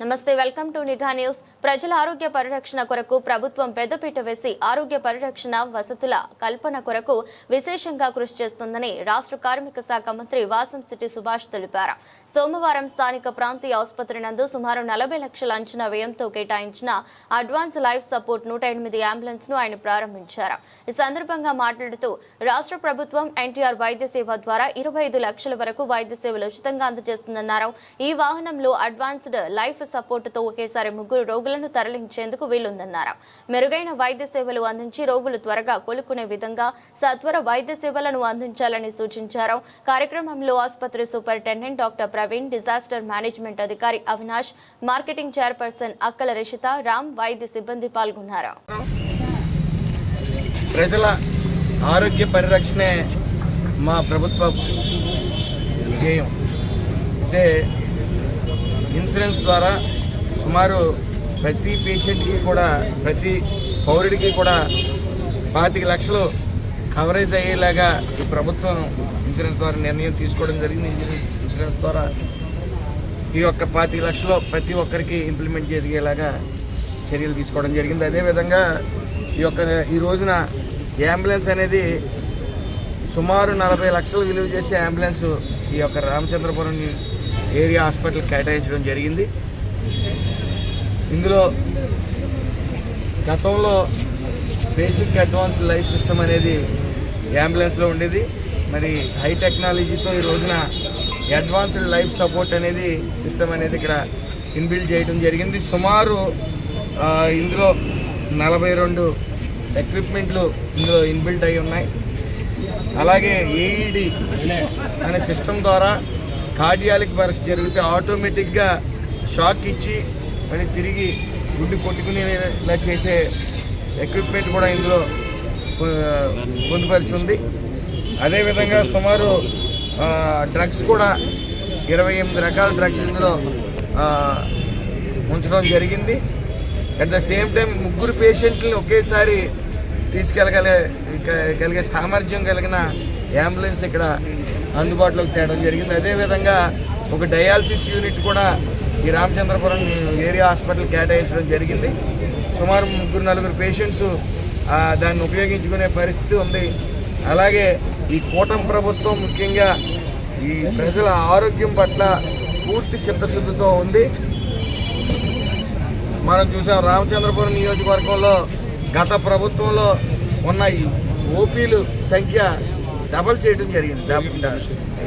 నమస్తే welcome to నిఘా news. ప్రజల ఆరోగ్య పరిరక్షణ కొరకు ప్రభుత్వం పెద్దపీట వేసి ఆరోగ్య పరిరక్షణ వసతుల కల్పన కొరకు విశేషంగా కృషి చేస్తుందని రాష్ట్ర కార్మిక శాఖ మంత్రి వాసంశెట్టి సుభాష్ తెలిపారు. సోమవారం స్థానిక ప్రాంతీయ ఆసుపత్రి నందు సుమారు నలభై లక్షల అంచనా వ్యయంతో కేటాయించిన అడ్వాన్స్ లైఫ్ సపోర్ట్ నూట ఎనిమిది అంబులెన్స్ను ఆయన ప్రారంభించారు. ఈ సందర్భంగా మాట్లాడుతూ రాష్ట్ర ప్రభుత్వం ఎన్టీఆర్ వైద్య సేవ ద్వారా ఇరవై ఐదు లక్షల వరకు వైద్య సేవలు ఉచితంగా అందజేస్తుందన్నారు. ఈ వాహనంలో అడ్వాన్స్డ్ లైఫ్ సపోర్టుతో ఒకేసారి ముగ్గురు రోగులను తరలించేందుకు వీలుందన్నారు. మెరుగైన వైద్య సేవలు అందించి రోగులు త్వరగా కోలుకునే విధంగా సత్వర వైద్య సేవలను అందించాలని సూచించారు. కార్యక్రమంలో ఆసుపత్రి superintendent doctor Praveen disaster management అధికారి అవినాష్ మార్కెటింగ్ చైర్పర్సన్ అక్కల రిషిత రామ్ వైద్య సిబ్బంది పాల్గొన్నారు. ప్రజల ఆరోగ్య పరిరక్షణే మా ప్రభుత్వ ధ్యేయం అయితే ఇన్సూరెన్స్ ద్వారా సుమారు ప్రతి పేషెంట్కి కూడా ప్రతి పౌరుడికి కూడా పాతిక లక్షలు కవరేజ్ అయ్యేలాగా ఈ ప్రభుత్వం ఇన్సూరెన్స్ ద్వారా నిర్ణయం తీసుకోవడం జరిగింది. ఇన్సూరెన్స్ ఇన్సూరెన్స్ ద్వారా ఈ యొక్క పాతిక లక్షలు ప్రతి ఒక్కరికి ఇంప్లిమెంట్ జరిగేలాగా చర్యలు తీసుకోవడం జరిగింది. అదేవిధంగా ఈ యొక్క ఈ రోజున ఈ అంబులెన్స్ అనేది సుమారు నలభై లక్షలు విలువ చేసే అంబులెన్స్ ఈ యొక్క రామచంద్రపురం ఏరియా హాస్పిటల్ కేటాయించడం జరిగింది. ఇందులో గతంలో బేసిక్ అడ్వాన్స్ లైఫ్ సిస్టమ్ అనేది అంబులెన్స్లో ఉండేది. మరి హై టెక్నాలజీతో ఈ రోజున అడ్వాన్స్డ్ లైఫ్ సపోర్ట్ అనేది సిస్టమ్ అనేది ఇక్కడ ఇన్బిల్డ్ చేయడం జరిగింది. సుమారు ఇందులో నలభై రెండు ఎక్విప్మెంట్లు ఇందులో ఇన్బిల్ట్ అయి ఉన్నాయి. అలాగే ఏఈడి అనే సిస్టమ్ ద్వారా కార్డియాలిక్ బరస్ జరిగితే ఆటోమేటిక్గా షాక్ ఇచ్చి మళ్ళీ తిరిగి గుడ్డు కొట్టుకునేలా చేసే ఎక్విప్మెంట్ కూడా ఇందులో ఆ, పొందుపరిచింది. అదేవిధంగా సుమారు డ్రగ్స్ కూడా ఇరవై ఎనిమిది రకాల డ్రగ్స్ ఇందులో ఉంచడం జరిగింది. అట్ ద సేమ్ టైం ముగ్గురు పేషెంట్ని ఒకేసారి తీసుకెళ్ళగలే కలిగే సామర్థ్యం కలిగిన అంబులెన్స్ ఇక్కడ అందుబాటులోకి తేవడం జరిగింది. అదేవిధంగా ఒక డయాలసిస్ యూనిట్ కూడా ఈ రామచంద్రపురం ఏరియా హాస్పిటల్ కేటాయించడం జరిగింది. సుమారు ముగ్గురు నలుగురు పేషెంట్స్ దాన్ని ఉపయోగించుకునే పరిస్థితి ఉంది. అలాగే ఈ కూటమి ప్రభుత్వం ముఖ్యంగా ఈ ప్రజల ఆరోగ్యం పట్ల పూర్తి చిత్తశుద్ధితో ఉంది. మనం చూసాం రామచంద్రపురం నియోజకవర్గంలో గత ప్రభుత్వంలో ఉన్న ఈ ఓపీలు సంఖ్య డబల్ చేయడం జరిగింది.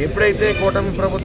ఎప్పుడైతే కూటమి ప్రభుత్వం